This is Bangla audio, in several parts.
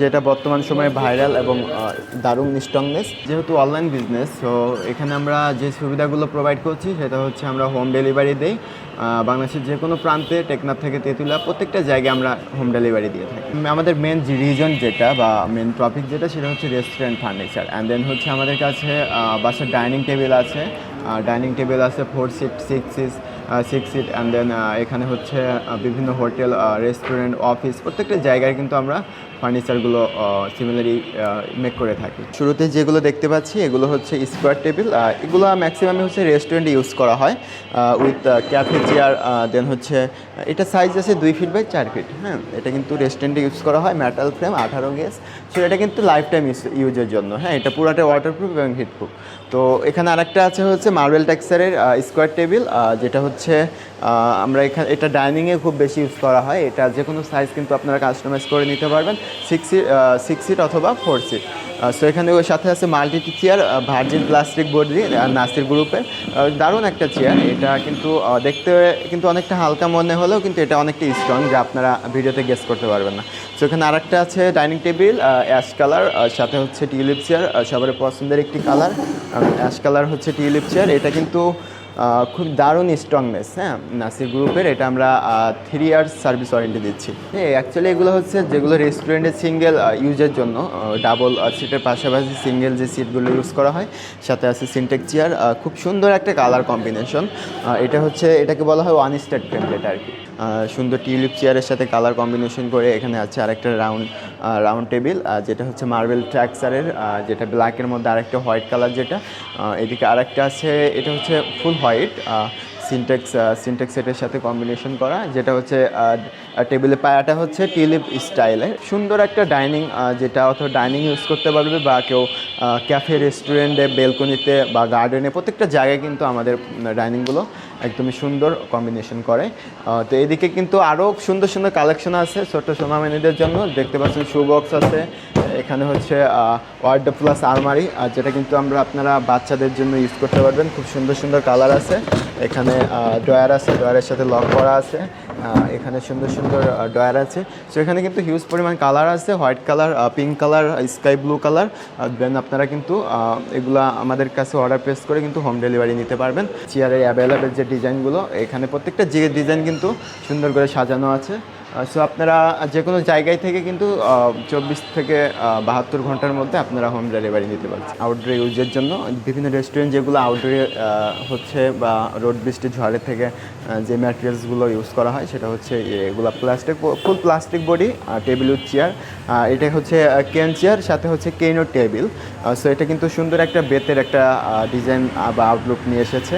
যেটা বর্তমান সময়ে ভাইরাল এবং দারুণ স্ট্রংনেস যেহেতু অনলাইন বিজনেস, তো এখানে আমরা যে সুবিধাগুলো প্রোভাইড করছি সেটা হচ্ছে আমরা হোম ডেলিভারি দেই। বাংলাদেশের যে কোনো প্রান্তে টেকনাফ থেকে তেঁতুলা প্রত্যেকটা জায়গায় আমরা হোম ডেলিভারি দিয়ে থাকি। আমাদের মেন রিজন যেটা বা মেন টপিক যেটা, সেটা হচ্ছে রেস্টুরেন্ট ফার্নিচার অ্যান্ড দেন হচ্ছে আমাদের কাছে বাসার ডাইনিং টেবিল আছে। ডাইনিং টেবিল আছে four seat six seat six seat and then এখানে হচ্ছে বিভিন্ন হোটেল রেস্টুরেন্ট অফিস প্রত্যেকটা জায়গায় কিন্তু আমরা ফার্নিচারগুলো সিমিলারি মেক করে থাকি। শুরুতে যেগুলো দেখতে পাচ্ছি, এগুলো হচ্ছে স্কোয়ার টেবিল এগুলো ম্যাক্সিমামে হচ্ছে রেস্টুরেন্টে ইউজ করা হয় উইথ ক্যাফে চেয়ার দেন হচ্ছে, এটা সাইজ আছে দুই ফিট বাই চার ফিট হ্যাঁ? এটা কিন্তু রেস্টুরেন্টে ইউজ করা হয় মেটাল ফ্রেম আঠারো গেস সো এটা কিন্তু লাইফ টাইম ইউজের জন্য হ্যাঁ? এটা পুরাটা ওয়াটারপ্রুফ এবং হিটপ্রুফ তো, এখানে আরেকটা আছে হচ্ছে মার্বেল টেক্সারের স্কোয়ার টেবিল যেটা হচ্ছে আহ, আমরা এখানে এটা ডাইনিংয়ে খুব বেশি ইউজ করা হয়। এটা যে কোনো সাইজ কিন্তু আপনারা কাস্টমাইজ করে নিতে পারবেন সিক্স সিট সিক্স সিট অথবা ফোর সিট সো এখানে ওর সাথে আছে multi chair virgin plastic body Nasir গ্রুপের দারুণ একটা চেয়ার এটা কিন্তু দেখতে কিন্তু অনেকটা হালকা মনে হলেও কিন্তু এটা অনেকটা স্ট্রং যা আপনারা ভিডিওতে গেস করতে পারবেন না। সো এখানে আরেকটা আছে ডাইনিং টেবিল অ্যাশ কালার সাথে হচ্ছে টিউলিপ চেয়ার সবার পছন্দের একটি কালার অ্যাশ কালার হচ্ছে টিউলিপ চেয়ার এটা কিন্তু খুব দারুণ স্ট্রংনেস হ্যাঁ? নাসির গ্রুপের, এটা আমরা থ্রি ইয়ার্স সার্ভিস ওয়ারেন্টি দিচ্ছি। হ্যাঁ অ্যাকচুয়ালি এগুলো হচ্ছে যেগুলো রেস্টুরেন্টের সিঙ্গেল ইউজের জন্য ডাবল সিটের পাশাপাশি সিঙ্গেল যে সিটগুলো ইউজ করা হয়, সাথে আছে সিনটেক চেয়ার খুব সুন্দর একটা কালার কম্বিনেশন এটা হচ্ছে, এটাকে বলা হয় ওয়ান স্টার ফ্রেম আর কি। সুন্দর টিউলিপ চেয়ারের সাথে কালার কম্বিনেশন করে এখানে আছে আরেকটা রাউন্ড রাউন্ড টেবিল যেটা হচ্ছে মার্বেল ট্র্যাক্সারের যেটা ব্ল্যাকের মধ্যে আরেকটা হোয়াইট কালার যেটা এদিকে আরেকটা আছে, এটা হচ্ছে ফুল হোয়াইট সিনটেক্স সিনটেক্স সেটের সাথে কম্বিনেশন করা, যেটা হচ্ছে টেবিলে পায়াটা হচ্ছে টিউলিপ স্টাইলে সুন্দর একটা ডাইনিং যেটা অথবা ডাইনিং ইউজ করতে পারবে বা কেউ ক্যাফে রেস্টুরেন্টে বেলকনিতে বা গার্ডেনে প্রত্যেকটা জায়গায় কিন্তু আমাদের ডাইনিংগুলো একদমই সুন্দর কম্বিনেশন করে। তো এদিকে কিন্তু আরও সুন্দর সুন্দর কালেকশন আছে ছোট্ট সোনামেনিদের জন্য। দেখতে পাচ্ছেন শু বক্স আছে এখানে হচ্ছে ওয়ার্ড প্লাস আলমারি আর যেটা কিন্তু আমরা আপনারা বাচ্চাদের জন্য ইউজ করতে পারবেন। খুব সুন্দর সুন্দর কালার আছে। এখানে ড্রয়ার আছে ড্রয়ারের সাথে লক করা আছে। এখানে সুন্দর সুন্দর ড্রয়ার আছে। সো এখানে কিন্তু হিউজ পরিমাণ কালার আছে। White colour pink colour sky blue colour then আপনারা কিন্তু এগুলা আমাদের কাছে অর্ডার প্লেস করে কিন্তু হোম ডেলিভারি নিতে পারবেন। চেয়ারের অ্যাভেলেবেল যে ডিজাইনগুলো এখানে প্রত্যেকটা যে ডিজাইন কিন্তু সুন্দর করে সাজানো আছে। সো আপনারা যে কোনো জায়গায় থেকে কিন্তু চব্বিশ থেকে বাহাত্তর ঘণ্টার মধ্যে আপনারা হোম ডেলিভারি নিতে পারছেন। আউটডোর ইউজের জন্য বিভিন্ন রেস্টুরেন্ট যেগুলো আউটডোরে হচ্ছে বা রোড বৃষ্টি ঝড়ের থেকে যে ম্যাটেরিয়ালসগুলো ইউজ করা হয়, সেটা হচ্ছে এগুলো plastic full plastic body table with chair এটা হচ্ছে কেন চেয়ার সাথে হচ্ছে কেনো টেবিল সো এটা কিন্তু সুন্দর একটা বেতের একটা ডিজাইন বা আউটলুক নিয়ে এসেছে।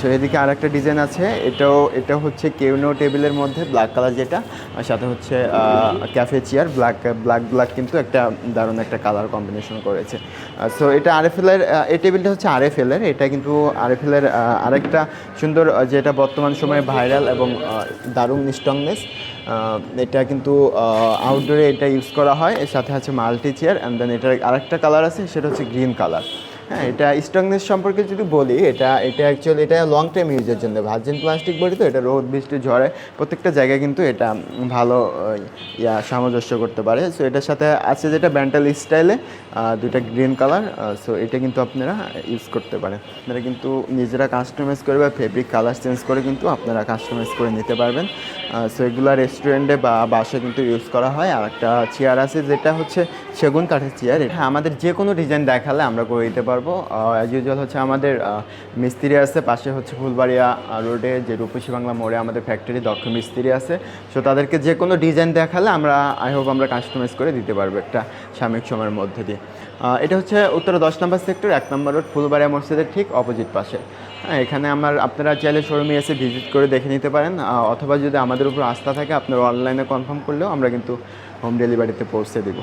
সো এদিকে আর একটা ডিজাইন আছে, এটাও, এটা হচ্ছে কেউনো টেবিলের মধ্যে ব্ল্যাক কালার যেটা আর সাথে হচ্ছে cafe chair black black black কিন্তু একটা দারুণ একটা কালার কম্বিনেশন করেছে। সো এটা আর এফ আরএফএলের এই টেবিলটা হচ্ছে আর এফ আরএফএলের এটা কিন্তু আর আরএফএলের আরেকটা সুন্দর যেটা বর্তমান সময়ে ভাইরাল এবং দারুণ স্ট্রংনেস এটা কিন্তু আউটডোরে এটা ইউজ করা হয়, এর সাথে আছে মাল্টি চেয়ার অ্যান্ড দেন এটার আরেকটা কালার আছে, সেটা হচ্ছে গ্রিন কালার হ্যাঁ এটা স্ট্রংনেস সম্পর্কে যদি বলি, এটা এটা অ্যাকচুয়ালি এটা লং টাইম ইউজের জন্য। ভার্জিন প্লাস্টিক বডি তো এটা রোদ, বৃষ্টি, ঝড়ে, প্রত্যেকটা জায়গায় কিন্তু এটা ভালো, ইয়া, সামঞ্জস্য করতে পারে। সো এটার সাথে আছে যেটা ব্যান্টাল স্টাইলে দুইটা গ্রিন কালার সো এটা কিন্তু আপনারা ইউজ করতে পারেন। আপনারা কিন্তু নিজেরা কাস্টমাইজ করে বা ফেব্রিক কালার চেঞ্জ করে কিন্তু আপনারা কাস্টমাইজ করে নিতে পারবেন। সো এগুলো রেস্টুরেন্টে বা বাসে কিন্তু ইউজ করা হয়। আর একটা চেয়ার আছে, যেটা হচ্ছে সেগুন কাঠের চেয়ার এটা আমাদের যে কোনো ডিজাইন দেখালে আমরা করে দিতে পারব। অ্যাজ ইউজুয়াল হচ্ছে আমাদের মিস্ত্রি আছে, পাশে হচ্ছে ফুলবাড়িয়া রোডে যে রূপসী বাংলা মোড়ে আমাদের ফ্যাক্টরি দক্ষ মিস্ত্রি আছে। সো তাদেরকে যে কোনো ডিজাইন দেখালে আমরা আই হোপ আমরা কাস্টমাইজ করে দিতে পারব একটা সাময়িক সময়ের মধ্যে দিয়ে। এটা হচ্ছে উত্তর দশ নম্বর সেক্টর এক নম্বর রোড ফুলবাড়িয়া মসজিদের ঠিক অপোজিট পাশে। হ্যাঁ এখানে আমার, আপনারা চাইলে শোরুমে এসে ভিজিট করে দেখে নিতে পারেন। অথবা যদি আমাদের উপর আস্থা থাকে, আপনারা অনলাইনে কনফার্ম করলেও আমরা কিন্তু হোম ডেলিভারিতে পৌঁছে দেবো।